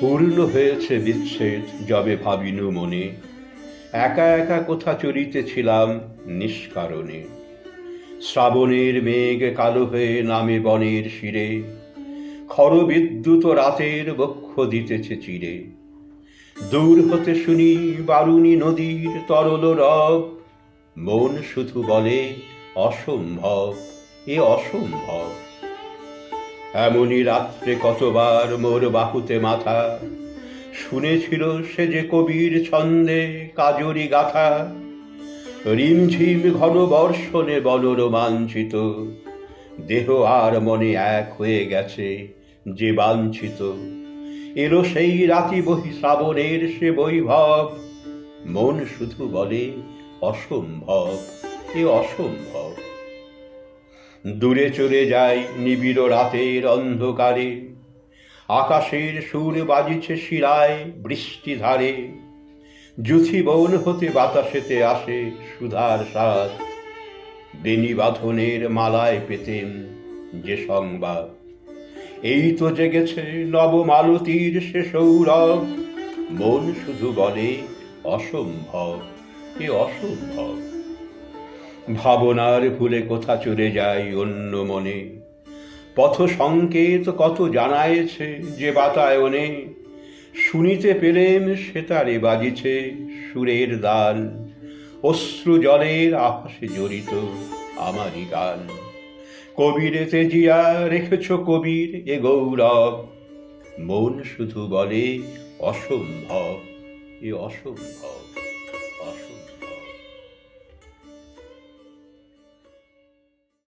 পূর্ণ হয়েছে বিচ্ছেদ, যবে ভাবিনু মনে। একা একা কোথা চলিতেছিলাম নিষ্কারণে। শ্রাবণের মেঘ কালো হয়ে নামে বনের শিরে। খর বিদ্যুৎ রাতের বক্ষ দিতেছে চিরে। দূর হতে শুনি বারুণী নদীর তরল রব। মন শুধু বলে, অসম্ভব, এ অসম্ভব। এমনই রাত্রে কতবার মোর বাহুতে মাথা। শুনেছিল সে যে কবির ছন্দে কাজরি গাথা। রিমঝিম ঘন বর্ষণে বল রোমাঞ্চিত দেহ আর মনে এক হয়ে গেছে যে বাঞ্ছিত। এলো সেই রাতি বহি শ্রাবণের সে বৈভব। মন শুধু বলে, অসম্ভব, এ অসম্ভব। দূরে চলে যায় নিবিড় রাতের অন্ধকারে। আকাশের সুর বাজিছে শিরায় বৃষ্টি ধারে। জুথি বন হতে বাতাসেতে আসে সুধার স্বাদ। বেনি বাঁধনের মালায় পেতেন যে সংবাদ। এই তো জেগেছে নবমালতীর সে সৌরভ। মন শুধু বলে, অসম্ভব, এ অসম্ভব। ভাবনার ভুলে কোথা চলে যায় অন্য মনে। পথ সংকেত কত জানায়েছে যে বাতায়নে, শুনিতে পেলেম সেতারে বাজিছে সুরের দান অশ্রু জলের আভাসে জড়িত আমারই গান। কবিরে তেজিয়া রেখেছ কবির এ গৌরব। মন শুধু বলে অসম্ভব, এ অসম্ভব।